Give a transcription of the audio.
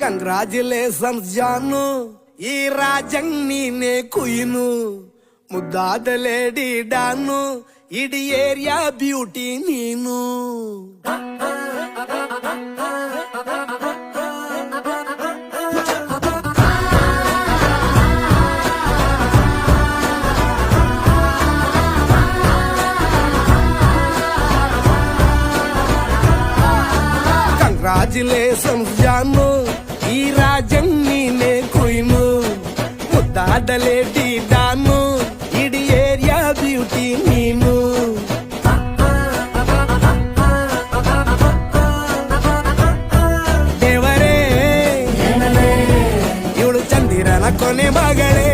Congratulations Janu. ఈ రాజంగ్ నీనే కుయిను. ముద్దాదలేడి డాను. ఇడి ఏరియా బ్యూటీ నేను. కంగ్రాచులేషన్స్ జాను. ಜಮ್ಮೀನೆ ಕುಯ್ಮು ಮುದ್ದಾದಲೇಟಿ ದಾನು ಇಡೀ ಏರಿಯಾ ಬ್ಯೂಟಿ ನೀನು ದೇವರೇ ಇವಳು ಚಂದಿರನ ಕೊನೆ ಮಗಳೇ